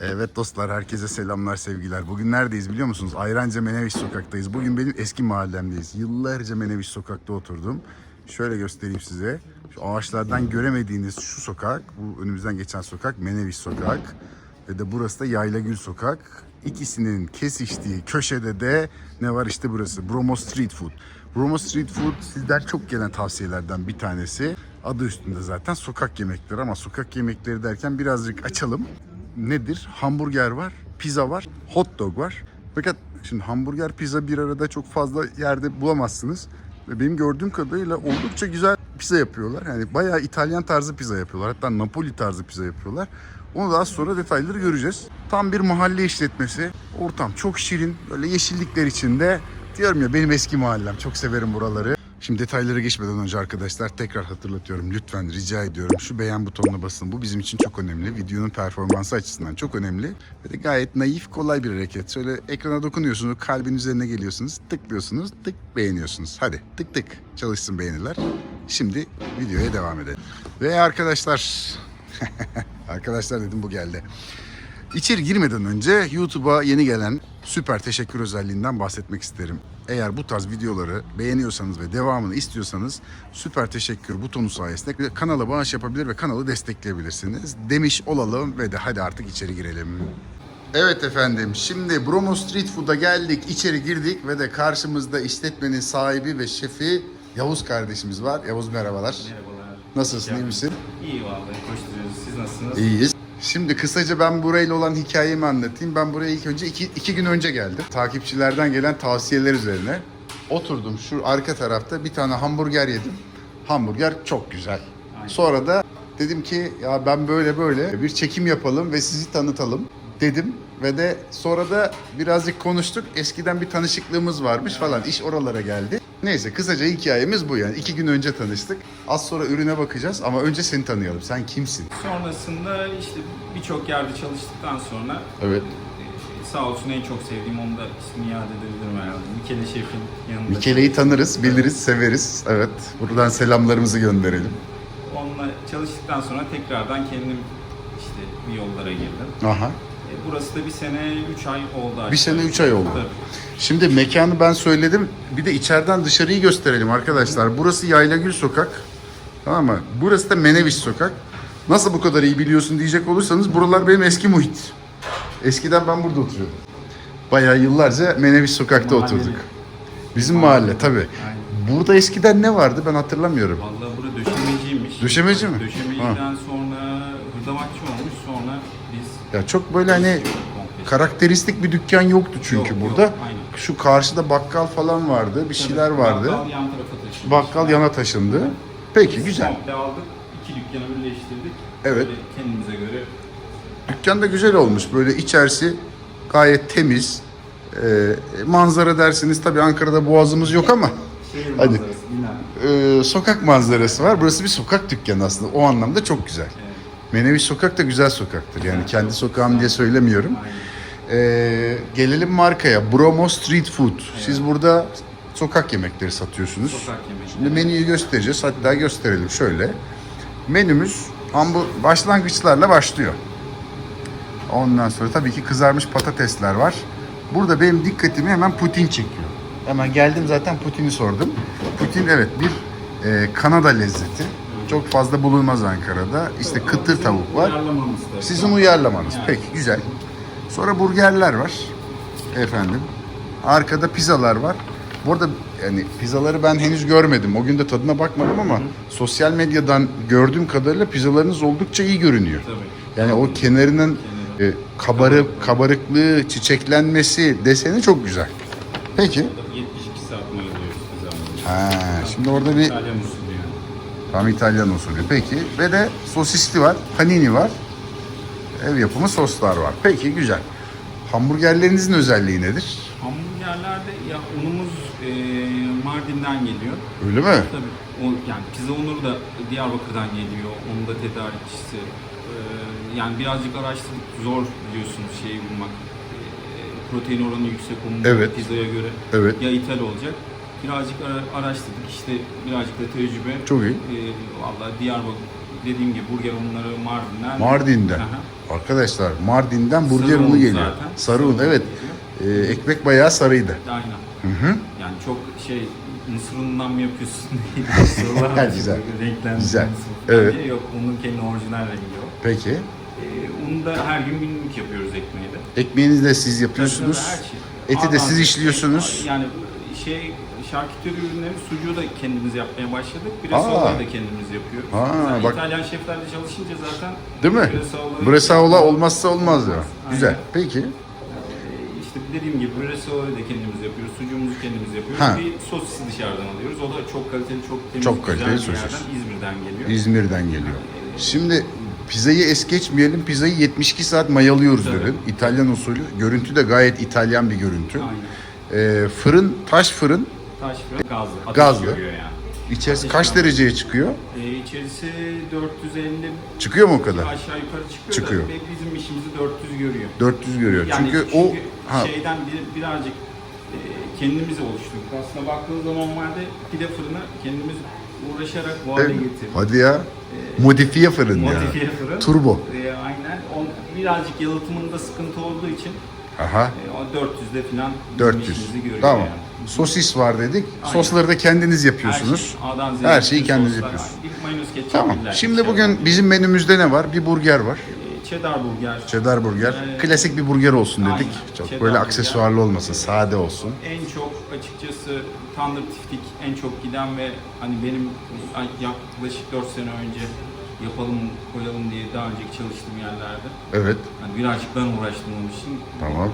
Evet dostlar herkese selamlar sevgiler. Bugün neredeyiz biliyor musunuz? Ayranca Meneviş sokaktayız. Bugün benim eski mahallemdeyiz. Yıllarca Meneviş sokakta oturdum. Şöyle göstereyim size. Şu ağaçlardan göremediğiniz şu sokak, bu önümüzden geçen sokak Meneviş sokak. Ve de burası da Yaylagül sokak. İkisinin kesiştiği köşede de ne var işte burası. Bromo Street Food. Bromo Street Food sizden çok gelen tavsiyelerden bir tanesi. Adı üstünde zaten sokak yemekleri ama sokak yemekleri derken birazcık açalım nedir? Hamburger var, pizza var, hot dog var. Fakat şimdi hamburger, pizza bir arada çok fazla yerde bulamazsınız. Ve benim gördüğüm kadarıyla oldukça güzel pizza yapıyorlar. Yani bayağı İtalyan tarzı pizza yapıyorlar. Hatta Napoli tarzı pizza yapıyorlar. Onu da az sonra detayları göreceğiz. Tam bir mahalle işletmesi. Ortam çok şirin. Böyle yeşillikler içinde. Diyorum ya benim eski mahallem. Çok severim buraları. Şimdi detaylara geçmeden önce arkadaşlar tekrar hatırlatıyorum. Lütfen rica ediyorum şu beğen butonuna basın. Bu bizim için çok önemli. Videonun performansı açısından çok önemli. Ve de gayet naif, kolay bir hareket. Şöyle ekrana dokunuyorsunuz, kalbin üzerine geliyorsunuz, tıklıyorsunuz, tık beğeniyorsunuz. Hadi tık tık çalışsın beğeniler. Şimdi videoya devam edelim. Ve arkadaşlar, arkadaşlar dedim bu geldi. İçeri girmeden önce YouTube'a yeni gelen süper teşekkür özelliğinden bahsetmek isterim. Eğer bu tarz videoları beğeniyorsanız ve devamını istiyorsanız süper teşekkür butonu sayesinde kanala bağış yapabilir ve kanalı destekleyebilirsiniz. Demiş olalım ve de hadi artık içeri girelim. Evet efendim şimdi Bromo Street Food'a geldik içeri girdik ve de karşımızda işletmenin sahibi ve şefi Yavuz kardeşimiz var. Yavuz merhabalar. Merhabalar. Nasılsın iyi misin? İyi vallahi koşturuyoruz. Siz nasılsınız? İyiyiz. Şimdi kısaca ben burayla olan hikayemi anlatayım. Ben buraya ilk önce iki, iki gün önce geldim. Takipçilerden gelen tavsiyeler üzerine. Oturdum şu arka tarafta bir tane hamburger yedim. Hamburger çok güzel. Sonra da dedim ki ya ben böyle böyle bir çekim yapalım ve sizi tanıtalım dedim. Ve de sonra da birazcık konuştuk. Eskiden bir tanışıklığımız varmış falan. İş oralara geldi. Neyse kısaca hikayemiz bu yani. İki gün önce tanıştık. Az sonra ürüne bakacağız ama önce seni tanıyalım. Sen kimsin? Sonrasında işte birçok yerde çalıştıktan sonra Evet. e, sağ olsun en çok sevdiğim onu da ismini iade edebilirim herhalde. Mikele Şef'in yanında. Mikele'yi tanırız, biliriz, severiz. Evet. Buradan selamlarımızı gönderelim. Onunla çalıştıktan sonra tekrardan kendim işte bir yollara girdim. Aha. Burası da bir sene 3 ay oldu. Bir sene, üç ay oldu. Tabii. Şimdi mekanı ben söyledim. Bir de içeriden dışarıyı gösterelim arkadaşlar. Burası Yaylagül Sokak. Tamam mı? Burası da Meneviş Sokak. Nasıl bu kadar iyi biliyorsun diyecek olursanız buralar benim eski muhit. Eskiden ben burada oturuyordum. Bayağı yıllarca Meneviş Sokakta Mahalleli. oturduk. Bizim mahalle tabii. Aynen. Burada eskiden ne vardı ben hatırlamıyorum. Vallahi. Döşemeci mi? Döşemeciden sonra hırdavatçı olmuş sonra biz Ya çok böyle hani komple karakteristik bir dükkan yoktu çünkü Yok, burada. yok, aynen. Şu karşıda bakkal falan vardı, bir şeyler vardı. Bakkal yan tarafa taşındı. Bakkal yana taşındı. Peki güzel. Komple aldık. iki dükkanı birleştirdik. Evet. Böyle kendimize göre. Dükkan da güzel olmuş. Böyle içerisi gayet temiz. Ee, manzara dersiniz tabii Ankara'da boğazımız yok ama Şehir Hadi. manzarası. E, sokak manzarası var. Burası bir sokak dükkanı aslında. O anlamda çok güzel. Evet. Menevi sokak da güzel sokaktır. Yani Güzel, kendi sokağım güzel. diye söylemiyorum. Ee, gelelim markaya. Bromo Street Food. Siz burada sokak yemekleri satıyorsunuz. Sokak yemekleri. Şimdi menüyü göstereceğiz. Hatta gösterelim şöyle. Menümüz hambu başlangıçlarla başlıyor. Ondan sonra tabii ki kızarmış patatesler var. Burada benim dikkatimi hemen Putin çekiyor. Hemen geldim zaten Putin'i sordum. Putin evet bir e, Kanada lezzeti. Çok fazla bulunmaz Ankara'da. İşte kıtır tavuk var. Sizin uyarlamanız. Peki güzel. Sonra burgerler var. Efendim. Arkada pizzalar var. Bu arada yani pizzaları ben henüz görmedim. O gün de tadına bakmadım ama sosyal medyadan gördüğüm kadarıyla pizzalarınız oldukça iyi görünüyor. Tabii. Yani o kenarının e, kabarık, kabarıklığı, çiçeklenmesi, deseni çok güzel. Peki. Ha, şimdi orada bir İtalyan usulü yani. tam İtalyan usulü. Peki. Ve de sosisli var, panini var. Ev yapımı soslar var. Peki güzel. Hamburgerlerinizin özelliği nedir? Hamburgerlerde ya unumuz e, Mardin'den geliyor. Öyle mi? Tabii o, yani pizza unuru da Diyarbakır'dan geliyor. Onun da tedarikçisi. E, yani birazcık araştırdık. Zor biliyorsunuz şeyi bulmak. E, protein oranı yüksek onun Evet. pizzaya göre. Evet. Ya ithal olacak. Birazcık ara- araştırdık. İşte birazcık da tecrübe. Çok iyi. E, Vallahi Diyarbakır dediğim gibi burger unları Mardin'den. Mardin'den. Aha. Arkadaşlar Mardin'den burger Sarı unu un geliyor. zaten. Sarı un evet. Ee, ekmek bayağı sarıydı. Aynen. Hı hı. Yani çok şey mısır unundan mı yapıyorsun? Sorular Güzel. renklendirme Güzel. Evet. diye. Yok onun kendi orijinal rengi o. Peki. Ee, unu da her gün günlük yapıyoruz ekmeği de. Ekmeğinizi de siz yapıyorsunuz. Tabii, tabii, her şey. Eti de Aa, siz işliyorsunuz. Yani şey şarküteri ürünleri sucuğu da kendimiz yapmaya başladık. Aa. Bresaolayı da kendimiz yapıyoruz. Aa, Zaten bak. İtalyan şeflerle çalışınca zaten Değil mi? Bresaola- Bresaola olmazsa olmaz ya. Aynen. Güzel. Peki. Ee, İşte dediğim gibi bresaolayı da kendimiz yapıyoruz. Sucuğumuzu kendimiz yapıyoruz. Ha. Bir sosisi dışarıdan alıyoruz. O da çok kaliteli, çok temiz, Çok kaliteli sosis. İzmir'den geliyor. İzmir'den geliyor. Şimdi pizzayı es geçmeyelim. Pizzayı 72 saat mayalıyoruz Tabii. dedin. İtalyan usulü. Görüntü de gayet İtalyan bir görüntü. Aynen. Ee, fırın, taş fırın. Taş fırın gazlı. Ateş Gazlı. görüyor yani. İçerisi Ateş kaç yandı. dereceye çıkıyor? Ee, içerisi 450 Çıkıyor mu o kadar? aşağı yukarı çıkıyor, Çıkıyor. da ve bizim işimizi 400 görüyor. 400 görüyor. Yani çünkü, o ha, şeyden bir, birazcık e, kendimiz oluşturduk. Aslında baktığınız zaman normalde pide fırını kendimiz uğraşarak bu hale getirdik. hadi ya. Modifiye fırın ya. Modifiye fırın. Turbo. E, aynen. O, birazcık yalıtımında sıkıntı olduğu için Aha. e, o 400'de falan bizim 400. işimizi görüyor Tamam. yani. Sosis var dedik. Aynen. Sosları da kendiniz yapıyorsunuz. Her, şey, A'dan Z'ye Her şeyi kendiniz yapıyorsunuz. İlk Tamam. Şimdi ketçap bugün var. bizim menümüzde ne var? Bir burger var. E, cheddar burger. Cheddar burger. Ee, Klasik bir burger olsun dedik. aynen. Çok Cheddar böyle burger. aksesuarlı olmasın, sade olsun. En çok açıkçası tandır tiftik en çok giden ve hani benim yaklaşık 4 sene önce yapalım koyalım diye daha önceki çalıştığım yerlerde. Evet. Hani birazcık ben uğraştım onun için. Tamam.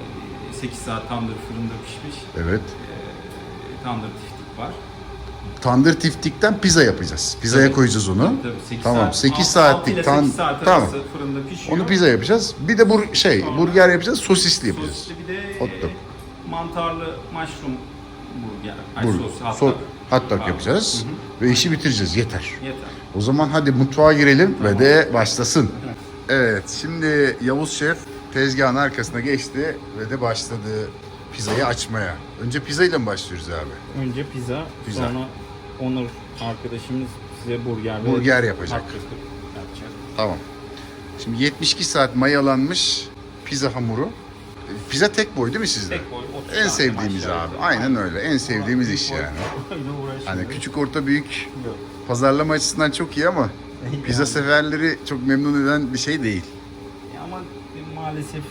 8 saat tandır fırında pişmiş. Evet. e, tandır tiftik var. Tandır tiftikten pizza yapacağız. Pizzaya Tabii. koyacağız onu. Tabii 8 Tamam, saat, 8 altı- saatlik altı ile tan- 8 saat tamam. fırında pişiyor. Onu pizza yapacağız. Bir de bur şey, Sonra- burger yapacağız, sosisli yapacağız. Sosisli bir de Hot e, mantarlı mushroom burger. Ay, Bur sos, hot so- hot dog yapacağız ve işi bitireceğiz. Yeter. Yeter. O zaman hadi mutfağa girelim ve de başlasın. Evet, şimdi Yavuz Şef tezgahın arkasına geçti ve de başladı pizzayı açmaya. Önce pizzayla mı başlıyoruz abi? Önce pizza, Pizza. sonra Onur arkadaşımız size burger ve Burger yapacak. yapacak. Tamam. Şimdi 72 saat mayalanmış pizza hamuru. Pizza tek boy değil mi sizde? Tek boy, 30 En sevdiğimiz abi. Aynen öyle. En sevdiğimiz iş yani. Hani küçük orta büyük pazarlama açısından çok iyi ama pizza severleri çok memnun eden bir şey değil. Ama maalesef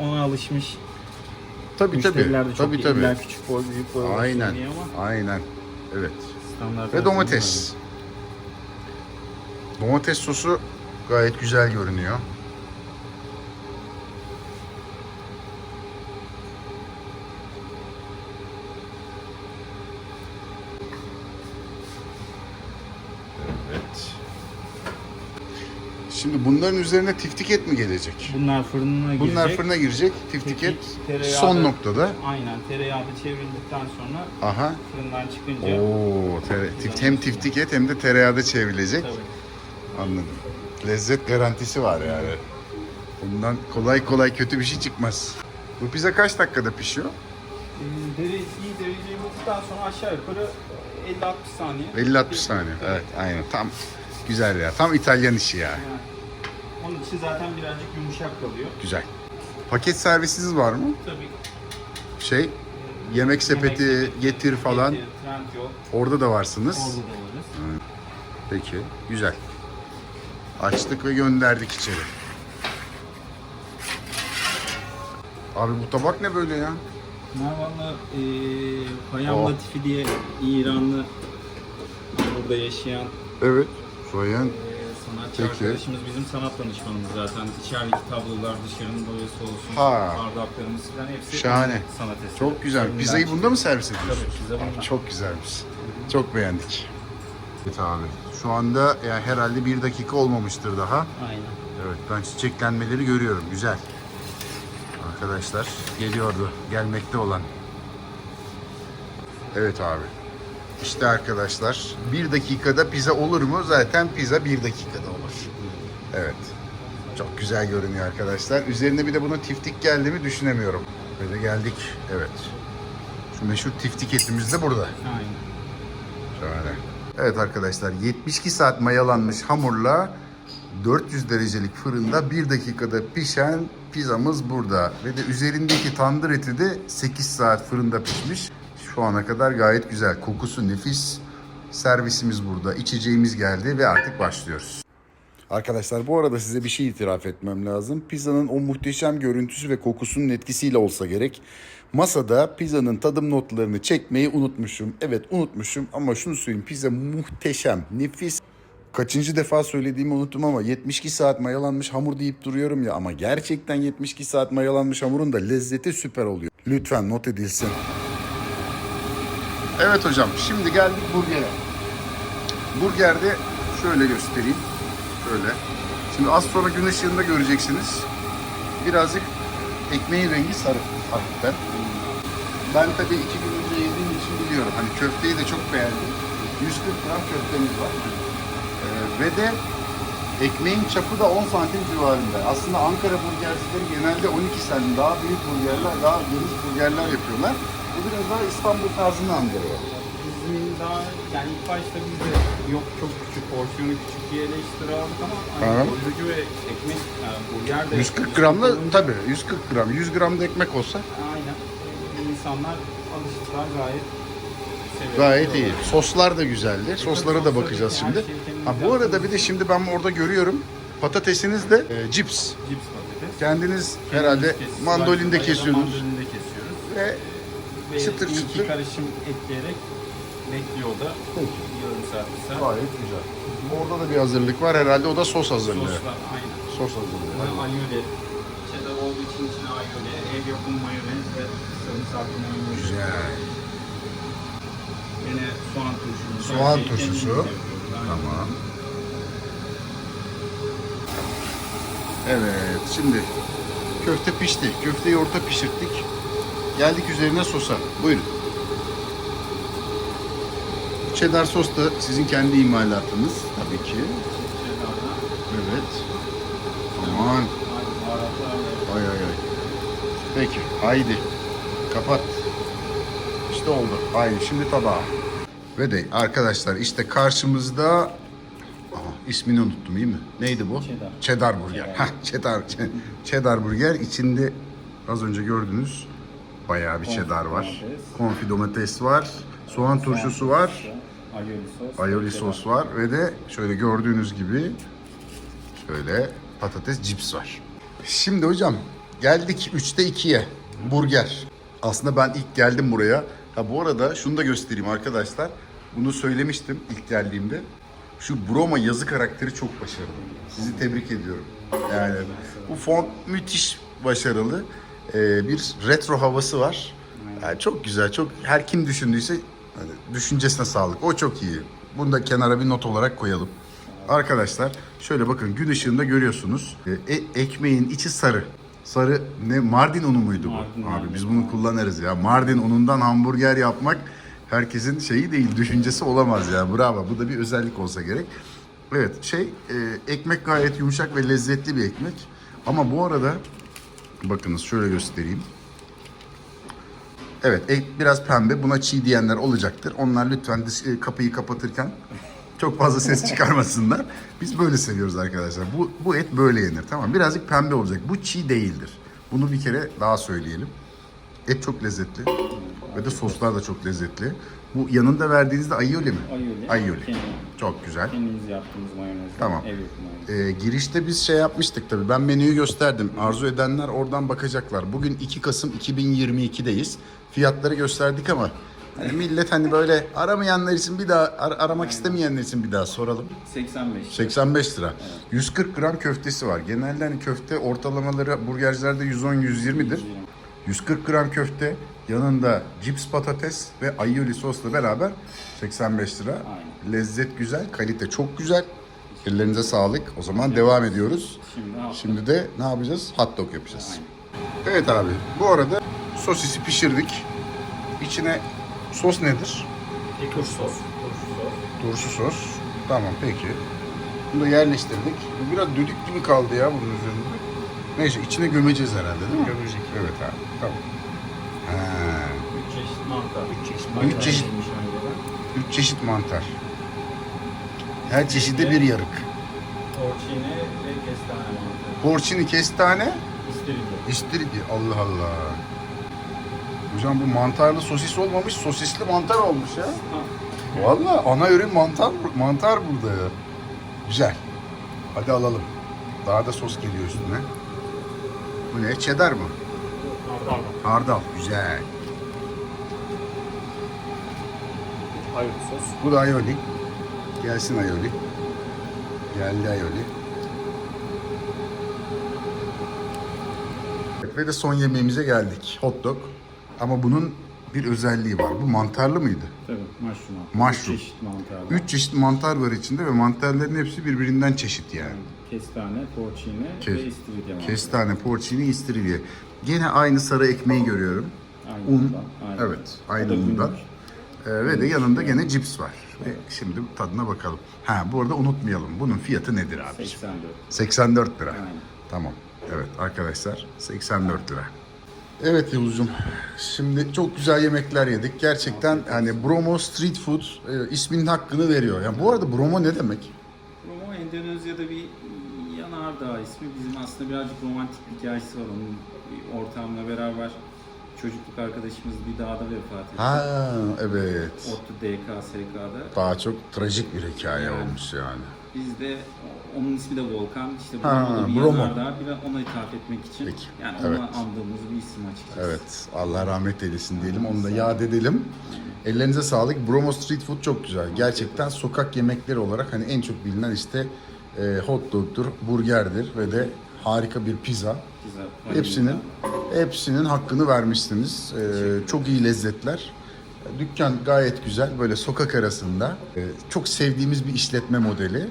ona alışmış Tabii tabii. müşteriler de çok Tabii iyi. tabii. İlla küçük boy, büyük boy olsun Aynen. diye ama Aynen. Evet. standart Ve domates. Domates sosu gayet güzel görünüyor. Evet. Şimdi bunların üzerine tiftik et mi gelecek? Bunlar fırına girecek. Bunlar fırına girecek. Tiftik et Tiftik, tereyağı son da- noktada. Aynen tereyağda çevrildikten sonra Aha. fırından çıkınca Oo, tere- tif- hem tiftik et hem de tereyağda çevrilecek. tabii. Anladım. Lezzet garantisi var yani. Bundan kolay kolay kötü bir şey çıkmaz. Bu pizza kaç dakikada pişiyor? Ee, Dere, iyi dereceyi bulduktan sonra aşağı yukarı 50-60 saniye. 50-60 saniye. Evet, aynen. Tam güzel ya. Tam İtalyan işi ya. Yani onun için zaten birazcık yumuşak kalıyor. Güzel. Paket servisiniz var mı? Tabii. Şey, yemek sepeti, getir falan. Getir, Trendyol, Orada da varsınız. orada da varız. Peki, güzel. Açtık ve gönderdik içeri. Abi bu tabak ne böyle ya? Valla e, Payam Oh. Latifi diye İranlı burada yaşayan Evet. Soyan. Sanatçı Peki. arkadaşımız bizim sanat danışmanımız zaten. İçerideki tablolar, dışarının boyası olsun, Ha. bardaklarımız falan hepsi Şahane. sanat eseri. Çok güzel. Kendinden Pizzayı bunda mı servis ediyorsun? Tabii pizza bundan. Çok güzelmiş. Çok beğendik. Evet abi. Şu anda yani herhalde bir dakika olmamıştır daha. Aynen. Evet ben çiçeklenmeleri görüyorum. Güzel. Arkadaşlar geliyordu. Gelmekte olan. Evet abi. İşte arkadaşlar bir dakikada pizza olur mu? Zaten pizza bir dakikada olur. Evet. Çok güzel görünüyor arkadaşlar. Üzerine bir de bunun tiftik geldi mi düşünemiyorum. Böyle geldik. Evet. Şu meşhur tiftik etimiz de burada. Aynen. Şahane. Evet arkadaşlar 72 saat mayalanmış hamurla 400 derecelik fırında 1 dakikada pişen pizzamız burada. Ve de üzerindeki tandır eti de 8 saat fırında pişmiş. Şu ana kadar gayet güzel. Kokusu nefis. Servisimiz burada. İçeceğimiz geldi ve artık başlıyoruz. Arkadaşlar bu arada size bir şey itiraf etmem lazım. Pizzanın o muhteşem görüntüsü ve kokusunun etkisiyle olsa gerek. Masada pizzanın tadım notlarını çekmeyi unutmuşum. Evet unutmuşum ama şunu söyleyeyim pizza muhteşem, nefis. Kaçıncı defa söylediğimi unuttum ama 72 saat mayalanmış hamur deyip duruyorum ya ama gerçekten 72 saat mayalanmış hamurun da lezzeti süper oluyor. Lütfen not edilsin. Evet hocam şimdi geldik burgere. Burgerde şöyle göstereyim. Şöyle. Şimdi az sonra gün ışığında göreceksiniz. Birazcık ekmeğin rengi sarı hafiften. Ben tabii iki gün önce yediğim için biliyorum. Hani köfteyi de çok beğendim. 140 gram köftemiz var. Ee, ve de ekmeğin çapı da 10 santim civarında. Aslında Ankara burgercileri genelde 12 santim daha büyük burgerler, daha geniş burgerler yapıyorlar. Biraz daha İstanbul tarzını andırıyor. Bizim daha yani ilk başta biz de yok çok küçük porsiyonu küçük diye eleştiri aldık ama Aha. hani doyurucu ve ekmek yani burger de 140 gramda tabii 140 gram, 100 gram da ekmek olsa Aynen. İnsanlar alışıklar gayet severek Gayet iyi. yiyorlar. Soslar da güzeldi. Soslara da bakacağız şimdi. Ha bu arada bir de şimdi ben orada görüyorum. Patatesiniz de e, cips. Cips patates. Kendiniz herhalde Kendimiz mandolinde kesiyorsunuz. Mandolinde kesiyoruz. Ve Ve Çıtır iki çıtır. karışım ekleyerek bekliyor da. Yarım saat bir saat. gayet güzel. Orada da bir hazırlık var herhalde. O da sos hazırlıyor. Soslar aynen. Sos hazırlıyor. Ve Aioli. Cheddar olduğu için içine aioli. Ev yapımı mayonez ve sarımsaklı mayonez. Güzel. Yine soğan turşusu. Soğan turşusu. kendimiz yapıyoruz. Aynen. Tamam. Evet şimdi köfte pişti. Köfteyi orta pişirttik. Geldik üzerine sosa. Buyurun. Cheddar sos da sizin kendi imalatınız tabii ki. Evet. Aman. Ay ay ay. Peki haydi. Kapat. İşte oldu. Haydi şimdi tabağa. Ve de arkadaşlar işte karşımızda Aha, ismini unuttum iyi mi? Neydi bu? Cheddar. Cheddar burger. Cheddar. Hah, cheddar. cheddar burger. İçinde az önce gördünüz bayağı bir cheddar var. Konfi domates var. Soğan turşusu var. Cheddar. sos var ve de şöyle gördüğünüz gibi şöyle patates cips var. Şimdi hocam geldik 3'te 2'ye. Burger. Aslında ben ilk geldim buraya. Ha bu arada şunu da göstereyim arkadaşlar. Bunu söylemiştim ilk geldiğimde. Şu Broma yazı karakteri çok başarılı. Sizi tebrik ediyorum. Yani bu font müthiş başarılı. Ee, bir retro havası var. Yani çok güzel, çok her kim düşündüyse hani düşüncesine sağlık. O çok iyi. Bunu da kenara bir not olarak koyalım. Arkadaşlar şöyle bakın gün ışığında görüyorsunuz. Ee, e- ekmeğin içi sarı. Sarı ne Mardin unu muydu bu? Mardin Abi biz bunu kullanırız ya. Mardin unundan hamburger yapmak herkesin şeyi değil, düşüncesi olamaz ya. Bravo. Bu da bir özellik olsa gerek. Evet şey e, ekmek gayet yumuşak ve lezzetli bir ekmek. Ama bu arada bakınız şöyle göstereyim. Evet ek biraz pembe. Buna çiğ diyenler olacaktır. Onlar lütfen e, kapıyı kapatırken çok fazla ses çıkarmasınlar. Biz böyle seviyoruz arkadaşlar. Bu, bu et böyle yenir. Tamam birazcık pembe olacak. Bu çiğ değildir. Bunu bir kere daha söyleyelim. Et çok lezzetli. Ve de soslar da çok lezzetli. Bu yanında verdiğinizde aioli mi? Aioli. Aioli. Kendi- Çok güzel. Kendimiz yaptığımız mayonez. Tamam. Ev yapımı. Ee, girişte biz şey yapmıştık tabii. Ben menüyü gösterdim. Arzu edenler oradan bakacaklar. Bugün 2 Kasım 2022'deyiz. Fiyatları gösterdik ama hani millet hani böyle aramayanlar için bir daha ar- aramak istemeyenler için bir daha soralım. 85. 85 lira. 140 gram köftesi var. Genelde hani köfte ortalamaları burgercilerde 110-120'dir. 140 gram köfte, yanında cips patates ve aioli sosla beraber 85 lira. Aynen. Lezzet güzel, kalite çok güzel. Ellerinize sağlık. O zaman devam ediyoruz. Şimdi Şimdi de ne yapacağız? Hot dog yapacağız. Evet abi. Bu arada sosisi pişirdik. İçine sos nedir? Sos. Turşu sos. Turşu sos. Tamam peki. Bunu da yerleştirdik. Bu biraz düdük gibi kaldı ya bunun üzerinde. Neyse içine gömeceğiz herhalde değil mi? Gömecek. Evet abi. Tamam. Ha, Üç çeşit mantar. Üç çeşit Üç çeşit. üç çeşit mantar. Her çeşide bir yarık. Porcini ve kestane mantarı. Porcini kestane, İstiridye. istiridye. Allah Allah. Hocam bu mantarlı sosis olmamış, sosisli mantar olmuş ya. Ha, Valla ana ürün mantar mantar burada ya. Güzel. Hadi alalım. Daha da sos geliyor üstüne. Bu ne? Cheddar mı? hardal. Hardal. Güzel. Hayır sos. Bu da aioli. Gelsin aioli. Geldi aioli. Ve de son yemeğimize geldik. Hot dog. Ama bunun bir özelliği var. Bu mantarlı mıydı? Tabii mushroom. Mushroom. Çeşit mantar. var. Üç çeşit mantar var içinde ve mantarların hepsi birbirinden çeşit yani. Kestane, porcini Kes- ve istiridye mantarı. Kestane, porcini, istiridye. Gene aynı sarı ekmeği görüyorum. Aynı Un. aynı. Evet, aynı O da undan. günlük. Ee, ve de yanında gene cips var. Ve şimdi tadına bakalım. Ha bu arada unutmayalım. Bunun fiyatı nedir abi? 84. 84 lira. Aynen. Tamam. Evet arkadaşlar 84 lira. Evet Yavuzcuğum. Şimdi çok güzel yemekler yedik. Gerçekten hani Bromo Street Food e, isminin hakkını veriyor. Yani bu arada Bromo ne demek? Bromo Endonezya'da bir yanardağ ismi. Bizim aslında birazcık romantik bir hikayesi var. Onun ortağımla beraber çocukluk arkadaşımız bir dağda vefat etti. Ha evet. Orta DKSK'da. Daha çok trajik bir hikaye olmuş yani. Biz de onun ismi de Volkan. İşte Bromo'da bir Bromo. yanardağ. Bir ona ithaf etmek için. Peki, Yani evet. ona andığımız bir isim açıkçası. Evet. Allah rahmet eylesin diyelim. Onu da yad edelim. Ellerinize sağlık. Bromo Street Food çok güzel. Gerçekten sokak yemekleri olarak hani en çok bilinen işte e, hot dog'dur, burgerdir ve de harika bir pizza. Güzel. Hepsinin hepsinin hakkını vermişsiniz. Ee, çok iyi lezzetler. Dükkan gayet güzel. Böyle sokak arasında. Ee, çok sevdiğimiz bir işletme modeli.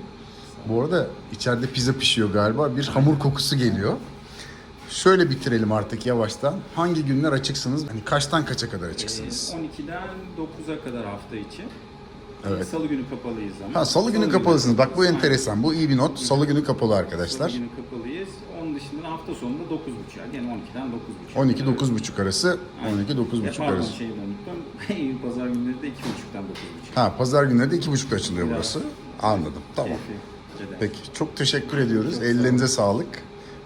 Bu arada içeride pizza pişiyor galiba. Bir hamur kokusu geliyor. Şöyle bitirelim artık yavaştan. Hangi günler açıksınız? Hani kaçtan kaça kadar açıksınız? Ee, 12'den 9'a kadar hafta içi. Evet. Salı günü kapalıyız ama. Ha salı günü kapalısınız. Bak bu enteresan. Bu iyi bir not. Salı günü kapalı arkadaşlar. Salı günü kapalıyız. Onun dışında hafta sonunda 9.30'a. Gene 12'den 9.30. 12 9.30 arası. 12 9.30 Pardon arası. unuttum. Pazar günleri de 2.30'dan 9.30. Ha pazar günleri de 2.30'da açılıyor burası. Anladım. Tamam. Keyifli. Eder. Peki çok teşekkür ediyoruz. Ellerinize sağlık.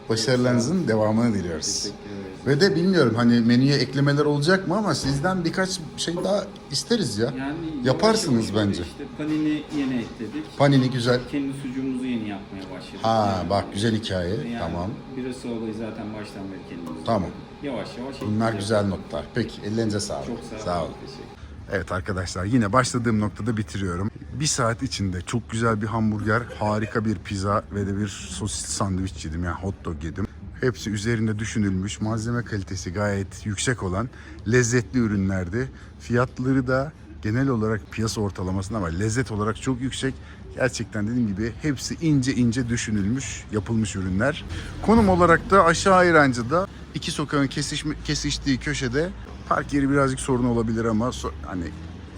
Başarılarınızın devamını diliyoruz. Teşekkür. Ve de bilmiyorum hani menüye eklemeler olacak mı ama sizden birkaç şey daha isteriz ya. Yani Yaparsınız yavaş bence. İşte panini yeni ekledik. Panini güzel. Kendi sucuğumuzu yeni yapmaya başladık. Ha Yani- bak güzel hikaye. yani Tamam. Birası olayı zaten baştan beri kendimiz. Tamam. Yavaş yavaş Bunlar güzel notlar. Peki ellerinize sağlık. Çok sağ olun. Sağ olun. Teşekkür Evet arkadaşlar yine başladığım noktada bitiriyorum. Bir saat içinde çok güzel bir hamburger, harika bir pizza ve de bir sosis sandviç yedim. Yani hot dog yedim. Hepsi üzerinde düşünülmüş, malzeme kalitesi gayet yüksek olan lezzetli ürünlerdi. Fiyatları da genel olarak piyasa ortalamasına ama lezzet olarak çok yüksek. Gerçekten dediğim gibi hepsi ince ince düşünülmüş, yapılmış ürünler. Konum olarak da aşağı İrancı'da iki sokağın kesişme, kesiştiği köşede park yeri birazcık sorun olabilir ama hani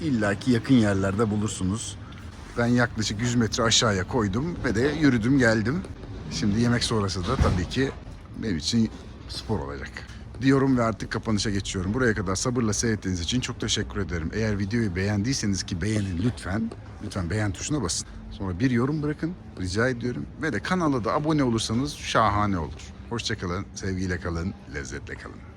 illaki yakın yerlerde bulursunuz. Ben yaklaşık 100 metre aşağıya koydum ve de yürüdüm geldim. Şimdi yemek sonrası da tabii ki benim için spor olacak. Diyorum ve artık kapanışa geçiyorum. Buraya kadar sabırla seyrettiğiniz için çok teşekkür ederim. Eğer videoyu beğendiyseniz ki beğenin lütfen. Lütfen beğen tuşuna basın. Sonra bir yorum bırakın rica ediyorum. Ve de kanala da abone olursanız şahane olur. Hoşçakalın, sevgiyle kalın, lezzetle kalın.